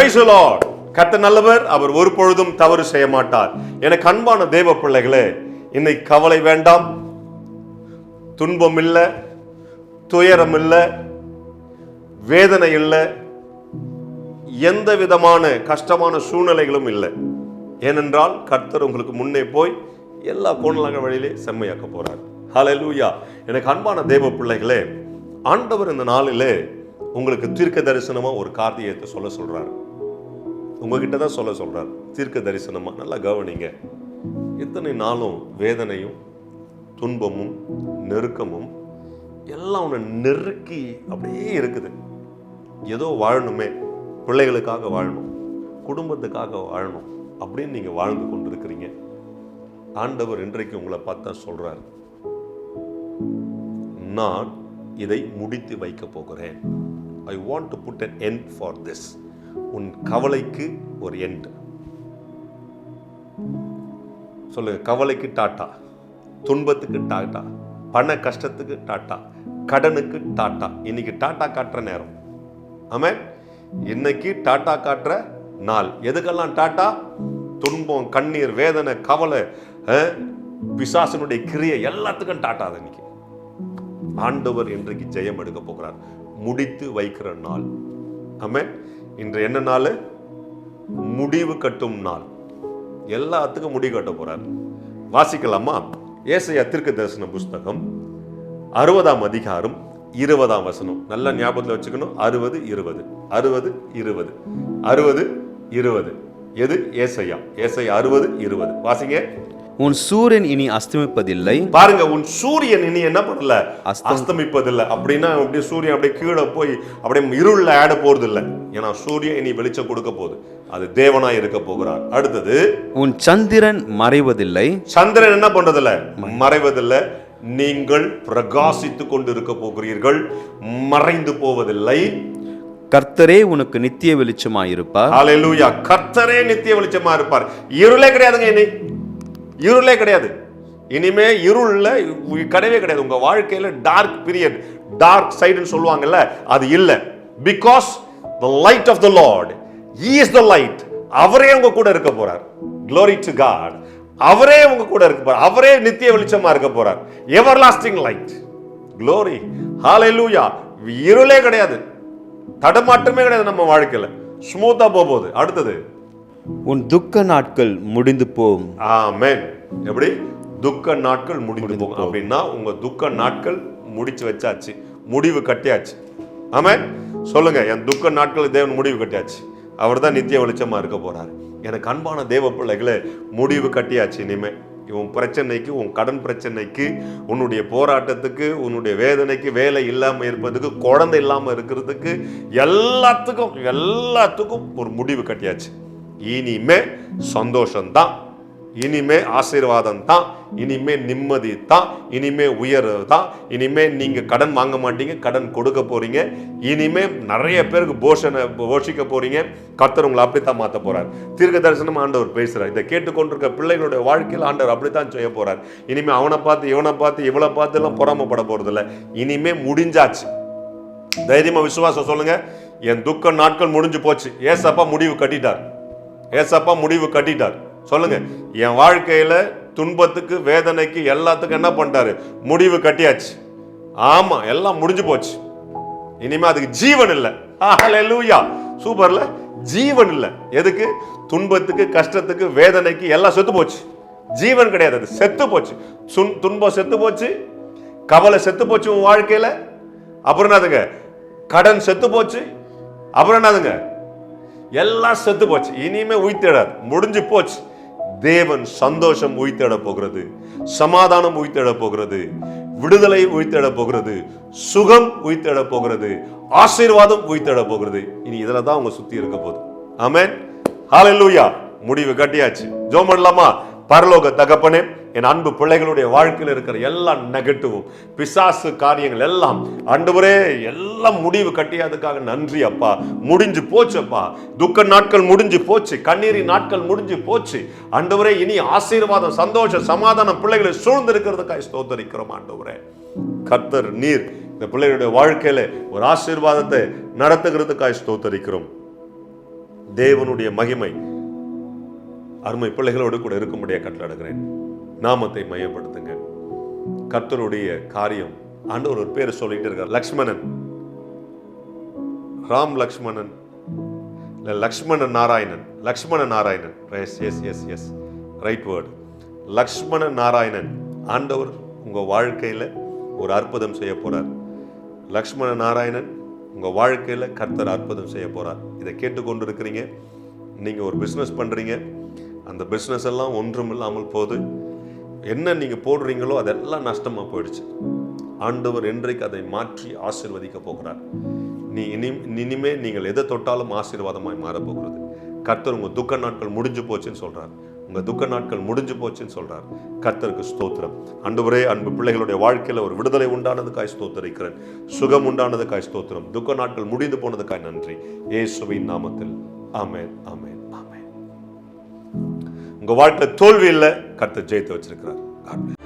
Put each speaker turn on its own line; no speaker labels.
Praise the நல்லவர் அவர் ஒரு பொழுதும் தவறு செய்ய மாட்டார் எனக்கு அன்பான தேவ பிள்ளைகளே இன்னைக்கு கவலை வேண்டாம். துன்பம் இல்லை துயரம் இல்லை வேதனை இல்லை எந்த விதமான கஷ்டமான சூழ்நிலைகளும் இல்லை. ஏனென்றால் கர்த்தர் உங்களுக்கு முன்னே போய் எல்லா கோணலாக வழியிலே செம்மையாக்க போறார். ஹalleluya எனக்கு அன்பான தேவ பிள்ளைகளே ஆண்டவர் இந்த நாளிலே உங்களுக்கு தீர்க்க தரிசனமாக ஒரு காரியத்தை சொல்ல சொல்கிறார் உங்ககிட்ட தான் சொல்ல சொல்கிறார் தீர்க்க தரிசனமாக நல்லா கவனிங்க. இத்தனை நாளும் வேதனையும் துன்பமும் நெருக்கமும் எல்லாம் உன்னை நெருக்கி அப்படியே இருக்குது. ஏதோ வாழணுமே. பிள்ளைகளுக்காக வாழணும். குடும்பத்துக்காக வாழணும் அப்படின்னு நீங்கள் வாழ்ந்து கொண்டிருக்கிறீங்க. ஆண்டவர் இன்றைக்கு உங்களை பார்த்தா சொல்கிறார் நான் இதை முடித்து வைக்க போகிறேன். I want to put an end for this உன் கவலைக்கு ஒரு எண்டு சொல்லுங்க கவலைக்கு டாட்டா துன்பத்துக்கு டாட்டா பண கஷ்டத்துக்கு டாட்டா கடனுக்கு டாட்டா. இன்னைக்கு டாட்டா காட்டுற நேரம். ஆமே இன்னைக்கு டாட்டா காட்டுற நாள். எதுக்கெல்லாம் டாட்டா? துன்பம் கண்ணீர் வேதனை கவலை பிசாசனுடைய கிரியை எல்லாத்துக்கும் டாட்டா அது இன்னைக்கு. ஆண்டவர் இன்றைக்கு ஜெயம் எடுக்க போகிறார். முடித்து வைக்கிற நாள். ஆமே இன்று என்ன நாள்? முடிவு கட்டும் நாள். எல்லாத்துக்கும் முடிவு கட்ட போறார். வாசிக்கலாமா? ஏசையா தீர்க்க தரிசன புஸ்தகம் அறுபதாம் அதிகாரம் இருபதாம் வசனம். நல்ல ஞாபகத்தில் வச்சுக்கணும். அறுபது இருபது. அறுபது இருபது. அறுபது இருபது. எது? ஏசையா. ஏசையா அறுபது இருபது. வாசிங்க.
உன் சூரியன் இனி அஸ்தமிப்பதில்லை.
பாருங்க உன் சூரியன் இனி என்ன பண்ணல?
அஸ்தம்-
அஸ்தமிப்பதில்லை. அப்படின்னா அப்படியே சூரியன் அப்படியே கீழே போய் அப்படியே இருள்ல ஆட போறது இல்லை ஏன்னா சூரியன் இனி வெளிச்சம் கொடுக்க போகுது. அது தேவனா இருக்க போகிறார். அடுத்தது
உன் சந்திரன் மறைவதில்லை.
சந்திரன் என்ன பண்றதில்ல? மறைவதில்ல. நீங்கள் பிரகாசித்து கொண்டு இருக்க போகிறீர்கள். மறைந்து போவதில்லை.
கர்த்தரே உனக்கு நித்திய வெளிச்சமாயிருப்பார்.
ஹalleluya கர்த்தரே நித்திய வெளிச்சமா இருப்பார் இருளே கிடையாதுங்க இனி இருளே கிடையாது. இனிமே இருள்ல கிடையவே கிடையாது. உங்க வாழ்க்கையில டார்க் பீரியட் டார்க் சைடுன்னு சொல்லுவாங்கல்ல அது இல்ல. Because the light of the Lord is the light அவரே உங்க கூட இருக்க போறார். க்ளோரி டு காட் அவரே உங்க கூட இருக்க போறார். அவரே நித்திய வெளிச்சமா இருக்க போறார். Everlasting light glory. லூயா இருளே கிடையாது. தடமாட்டமே கிடையாது நம்ம வாழ்க்கையில. ஸ்மூத்தா போகுது. அடுத்தது
உன் துக்க நாட்கள் முடிந்து போம்.
ஆமென். எப்படி? துக்க நாட்கள் முடிந்து போகும். அப்படின்னா உங்க துக்க நாட்கள் முடிச்சு வச்சாச்சு. முடிவு கட்டியாச்சு. ஆமென். சொல்லுங்க என் துக்க நாட்கள் தேவன் முடிவு கட்டியாச்சு. அவர் தான் நித்திய வெளிச்சமா இருக்க போறார். எனக்கு அன்பான தேவ பிள்ளைகளே முடிவு கட்டியாச்சு இனிமே. உன் பிரச்சனைக்கு உன் கடன் பிரச்சனைக்கு உன்னுடைய போராட்டத்துக்கு உன்னுடைய வேதனைக்கு வேலை இல்லாம இருப்பதுக்கு குழந்தை இல்லாம இருக்கிறதுக்கு எல்லாத்துக்கும் எல்லாத்துக்கும் ஒரு முடிவு கட்டியாச்சு. இனிமே சந்தோஷம்தான். இனிமே ஆசீர்வாதம் தான் இனிமே நிம்மதி தான் இனிமே உயர்வு தான் இனிமே நீங்கள் கடன் வாங்க மாட்டீங்க கடன் கொடுக்க போறீங்க. இனிமே நிறைய பேருக்கு போஷனை போஷிக்க போறீங்க. கர்த்தர் உங்களை அப்படித்தான் மாற்ற போறார். தீர்க்க தரிசனம் ஆண்டவர் பேசுறார். இதை கேட்டுக்கொண்டிருக்க பிள்ளைகளுடைய வாழ்க்கையில் ஆண்டவர் அப்படித்தான் செய்ய போறார். இனிமே அவனை பார்த்து இவனை பார்த்து இவளை பார்த்து எல்லாம் பொறாமப்பட போறது இல்ல இனிமே முடிஞ்சாச்சு. தைரியமா விசுவாசம் சொல்லுங்க. என் துக்க நாட்கள் முடிஞ்சு போச்சு. ஏசப்பா முடிவு கட்டிட்டார். ஏசப்பா முடிவு கட்டிட்டார். சொல்லுங்க. என் வாழ்க்கையில துன்பத்துக்கு வேதனைக்கு எல்லாத்துக்கும் என்ன பண்ணிட்டாரு? முடிவு கட்டியாச்சு. ஆமா எல்லாம் முடிஞ்சு போச்சு. இனிமே அதுக்கு ஜீவன் இல்லை. லூயா சூப்பர்ல ஜீவன் இல்லை. எதுக்கு? துன்பத்துக்கு கஷ்டத்துக்கு வேதனைக்கு எல்லாம் செத்து போச்சு. ஜீவன் கிடையாது. அது செத்து போச்சு. சுன் துன்பம் செத்து போச்சு. கவலை செத்து போச்சு உன் வாழ்க்கையில. அப்புறம் என்னதுங்க? கடன் செத்து போச்சு. அப்புறம் என்னதுங்க? எல்லாம் செத்து போச்சு. இனிமே உயிர்த்தேடாது முடிஞ்சு போச்சு. தேவன் சந்தோஷம் உயிர்த்தேட போகிறது. சமாதானம் உயிர்த்தேட போகிறது. விடுதலை உயிர்த்தேட போகிறது. சுகம் உயிர்த்தெட போகிறது. ஆசீர்வாதம் உயிர்த்தேட போகிறது. இனி இதில் தான் அவங்க சுத்தி இருக்க போகுது. ஆமேன். ஹalleluya முடிவு கட்டியாச்சு. ஜோம் பண்ணலாமா? பரலோக தகப்பனே என் அன்பு பிள்ளைகளுடைய வாழ்க்கையில் இருக்கிற எல்லா நெகட்டிவும் பிசாசு காரியங்கள் எல்லாம் ஆண்டவரே எல்லாம் முடிவு கட்டியதுக்காக நன்றி அப்பா. முடிஞ்சு போச்சு அப்பா. துக்க நாட்கள் முடிஞ்சு போச்சு கண்ணீரின் நாட்கள் முடிஞ்சு போச்சு. ஆண்டவரே இனி ஆசீர்வாதம் சந்தோஷம் சமாதானம் பிள்ளைகளை சூழ்ந்திருக்கிறதுக்காக ஸ்தோத்தரிக்கிறோம் ஆண்டவரே கர்த்தர் நீர் இந்த பிள்ளைகளுடைய வாழ்க்கையில ஒரு ஆசீர்வாதத்தை நடத்துகிறதுக்காக ஸ்தோத்தரிக்கிறோம். தேவனுடைய மகிமை அருமை பிள்ளைகளோடு கூட இருக்கும்படிய கட்டளடுகிறேன் நாமத்தை மையப்படுத்துங்க. கர்த்தருடைய காரியம். ஆண்டவர் ஒரு பேர் சொல்லிட்டு இருக்கார். லக்ஷ்மணன். ராம் லக்ஷ்மணன். இல்லை Lakshmana Narayanan. Lakshmana Narayanan. Yes yes yes yes right word Lakshmana Narayanan. ஆண்டவர் உங்கள் வாழ்க்கையில் ஒரு அற்புதம் செய்ய போகிறார் லக்ஷ்மண நாராயணன் உங்கள் வாழ்க்கையில் கர்த்தர் அற்புதம் செய்ய போகிறார் இதை கேட்டுக்கொண்டு இருக்கிறீங்க நீங்கள் ஒரு பிஸ்னஸ் பண்ணுறீங்க அந்த பிஸ்னஸ் எல்லாம் ஒன்றும் இல்லாமல் போகுது என்ன நீங்கள் போடுறீங்களோ அதெல்லாம் நஷ்டமாக போயிடுச்சு. ஆண்டவர் என்றைக்கு அதை மாற்றி ஆசிர்வதிக்க போகிறார். நீ இனி இனிமே நீங்கள் எதை தொட்டாலும் ஆசீர்வாதமாய் மாறப்போகிறது. கர்த்தர் உங்கள் துக்க நாட்கள் முடிஞ்சு போச்சுன்னு சொல்றார். உங்கள் துக்க நாட்கள் முடிஞ்சு போச்சுன்னு சொல்றார். கர்த்தருக்கு ஸ்தோத்திரம். அன்றுவரே அன்பு பிள்ளைகளுடைய வாழ்க்கையில் ஒரு விடுதலை உண்டானதுக்காய் ஸ்தோத்தரிக்கிறேன். சுகம் உண்டானதுக்காய் ஸ்தோத்திரம். துக்க நாட்கள் முடிந்து போனதுக்காய் நன்றி. இயேசுவின் நாமத்தில். ஆமேன் ஆமேன். உங்கள் உங்க வாழ்க்கையில் தோல்வி இல்லை கர்த்தர் ஜெயித்து வச்சிருக்கிறார் God.